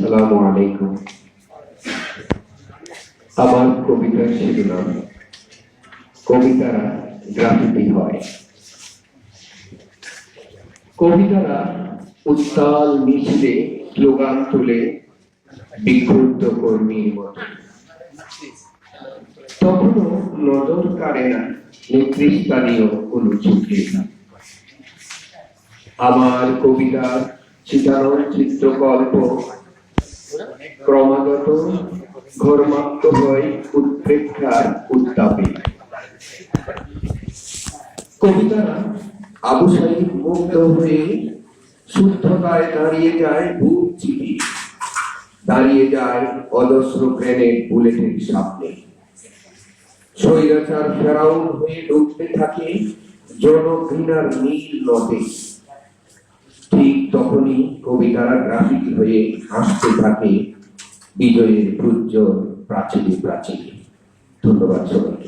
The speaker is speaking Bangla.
আসসালামু আলাইকুম। আমার কবিতার শিরোনাম, কবিতারা গ্রাফিতি হয়। কবিতারা উত্তাল মিছিলে স্লোগান তুলে বিক্ষুব্ধ কর্মীর মতো। তখনও নজর কাড়ে না নেতৃস্থানীয় কোন চুক্তি আমার কবিতার চিতানোর চিত্রকল্প ঘর্মাক্ত হয় উৎপ্রেক্ষার উত্তাপে কবিতারা আবু সাইদ মুগ্ধ হয়ে শুদ্ধতায় দাঁড়িয়ে যায় বুক চিপি দাঁড়িয়ে যায় অজস্র গ্রেনেড বুলেটের সামনে। স্বৈরাচার ফেরাউন হয়ে ডুবতে থাকে জনঘৃণার নীল নদে। ঠিক তখনই কবিতারা গ্রাফিক হয়ে হাসতে থাকে বিজয়ের পূজ্য প্রাচীন প্রাচীরে। ধন্যবাদ সবাই